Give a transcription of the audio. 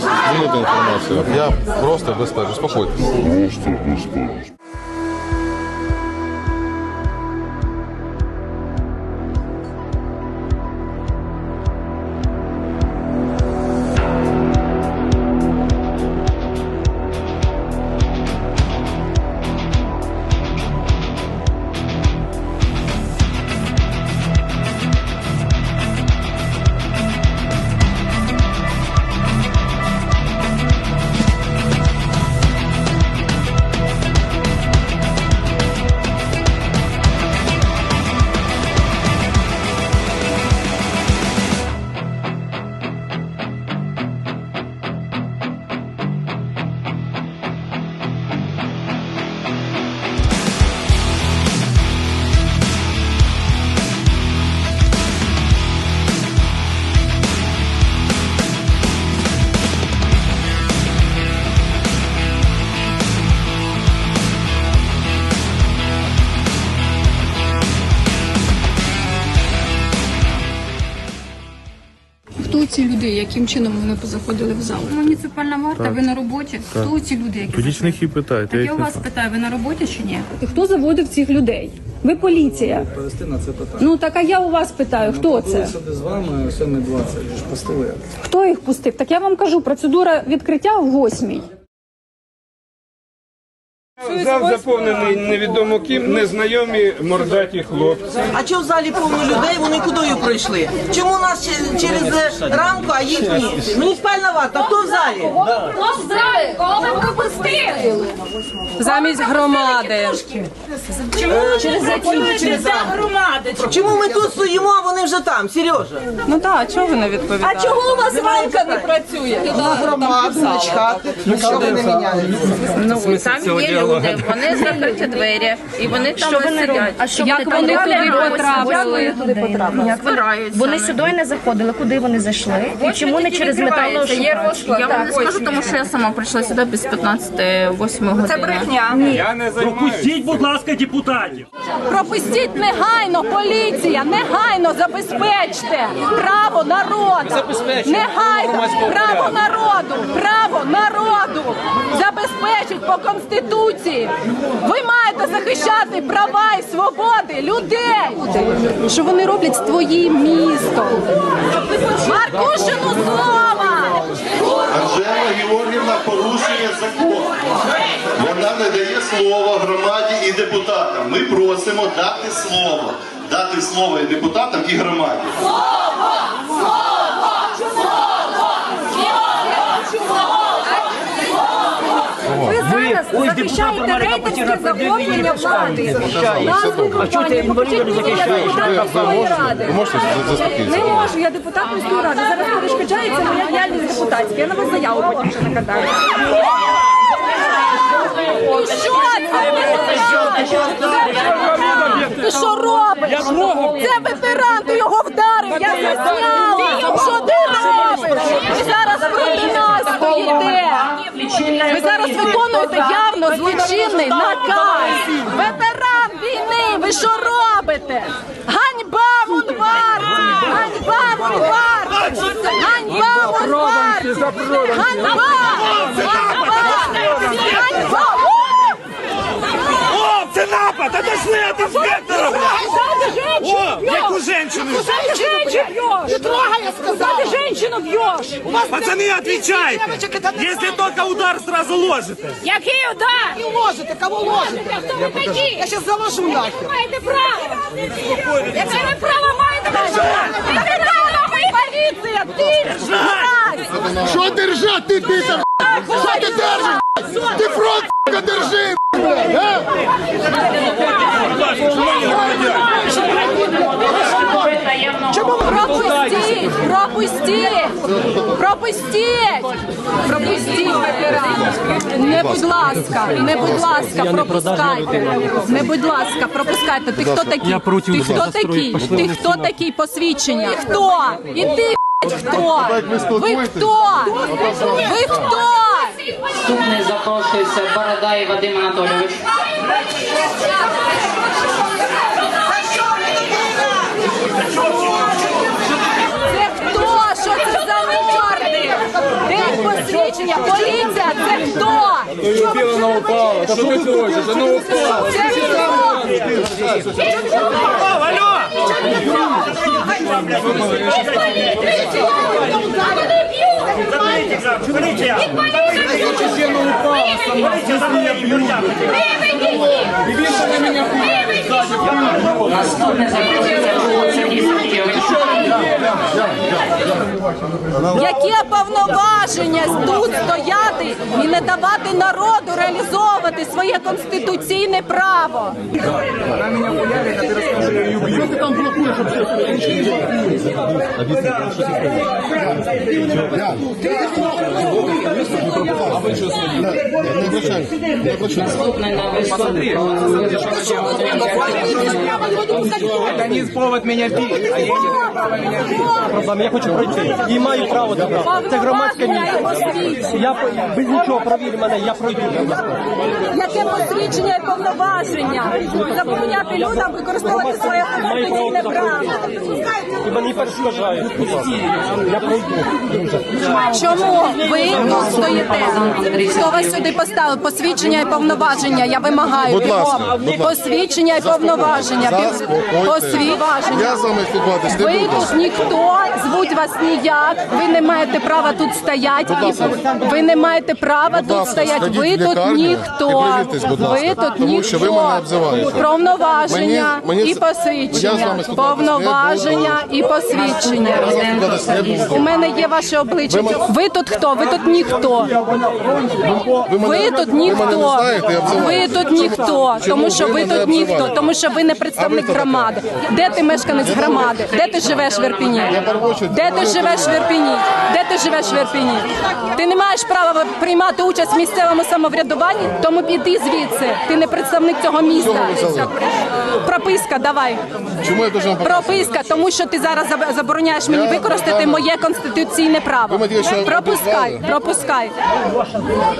змінити інформацію. Я просто безпечно. Успокойтесь. Хто ці люди, яким чином вони позаходили в зал? Муніципальна варта, ви на роботі? Хто ці люди, які Тоді ж них і питають. Так я я у вас питаю, ви на роботі чи ні? Хто заводив цих людей? Ви поліція. Повести на це питання. Ну так а я у вас питаю, хто це? Сюди з вами о 7.20, ж пустили. Хто їх пустив? Так я вам кажу, процедура відкриття в восьмій. Зал заповнений невідомо ким, незнайомі мордаті хлопці. А чого в залі повно людей, вони кудою пройшли? Чому нас через е, рамку, а їх ні? Муніципальна варта, хто в залі? Кого ви пропустили? замість громади. Через Чому ми тут стоїмо, а вони вже там, Сережа? Ну так, а чого ви не відповідаєте? А чого у вас ранка не працює? Що ви не міняєте? Ну, там є люди, вони закриті двері, і вони там сидять. А що Як вони туди потрапили? Збираються. Вони сюди не заходили, куди вони зайшли? І чому не через металу? Є розклад. Я вам не скажу, тому що я сама прийшла сюди без 15-8 години. Це брехня. Я не. Пропустіть, будь ласка, депутатів. Пропустіть негайно, поліція, негайно забезпечте право народу. Негайно право народу, право народу забезпечить по конституції. Ви маєте захищати права і свободи людей. Що вони роблять з твоїм містом? Маркушину слова! Закон. Вона не дає слова громаді і депутатам. Ми просимо дати слово. Дати слово і депутатам, і громаді. Ви зараз захищаєте рейдерське захоплення влади. А чого ти інвалідів не захищаєш? Ви можете заспокійтися? Не можу, я депутат міської ради. Зараз перешкоджається моя діяльність депутатська. Я на вас заяву потім ще накатаю. Ти що? Робиш? Це ветеран, ти його вдарив, я засняла. Що ти робиш? Ви зараз проти нас стоїте. Ви зараз виконуєте явно злочинний наказ. Ветеран війни, ви що робите? Ганьба Монварті! Ганьба Монварті! Ганьба Монварті! Ганьба! Ганьба! Ганьба! О, це напад! Отошли от інспектора! О, яку женщину! Ты трогай, я сказала! Ты женщину бьешь! У вас Пацаны, отвечайте! Если только удар сразу ложите! Який удар? Не ложите, кого ложите? Хто ви такі? Я зараз заложу нахер. Маєте право! Яке ви право маєте? Яке право маєте? Поліція, ти мразь! Що держати, ти бітер? Що ти держиш? Ти фронт держи! Пропустіть! Пропустіть! Пропустіть! Пропустіть ветерана! Не будь ласка, не будь ласка, пропускайте. Не будь ласка, пропускайте. Ти хто такий? Ти хто такий? Ти хто такий посвідчення? Хто? І ти хто? Ви хто? Ви хто? Наступний запрошується Бородай Вадим Анатолійович. Це хто? Що це за морди? Де посвідчення? Поліція це хто? Біло упало. Та що ти хочеш? Це хто? Яке повноваження тут стояти і не давати народу реалізовувати своє конституційне право? Повод бить, а я не право мене бить. Проблема, я хочу пройти. І маю право добре. Це громадське місце. Я без нічого провір мене, я пройду. Яке посвідчення і повноваження? Забороняти людям використовувати своє конституційне право. І мені перешкоджають. Я пройду. Чому ви тут стоїте? Хто вас сюди поставив? Посвідчення і повноваження. Я вимагаю Будь ласка, бігом. будь ласка. Посвідчення і повноваження. Заспокойтесь. Посвідчення. Я з вами спілкуватись не Ви буду. тут ніхто, звуть вас ніяк. Ви не маєте права тут стояти. Ви не маєте права Будь тут ласка, стояти. сходіть Ви в тут лікарню ніхто. і перевіртесь, будь ласка, Ви тут тому що ви ніхто. мене обзиваєте. Повноваження Мені- мені і це- я з посвідчення. Повноваження і посвідчення. У мене є ваше обличчя. Ви тут хто? Ви тут ніхто. Ви тут ніхто. Ви тут ніхто. Тому що ви тут ніхто. Тому що ви не представник громади. Де ти мешканець громади? Де ти живеш в Ірпіні? Де ти живеш в Ірпіні? Де ти живеш в Ірпіні? Ти не маєш права приймати участь в місцевому самоврядуванні, тому піди звідси. Ти не представник цього міста. Прописка, давай. Чому я должен Прописка, тому що ти зараз заб- забороняєш мені Я використати там- моє конституційне право. Ви що Пропускай, обізвали? пропускай. М-одно!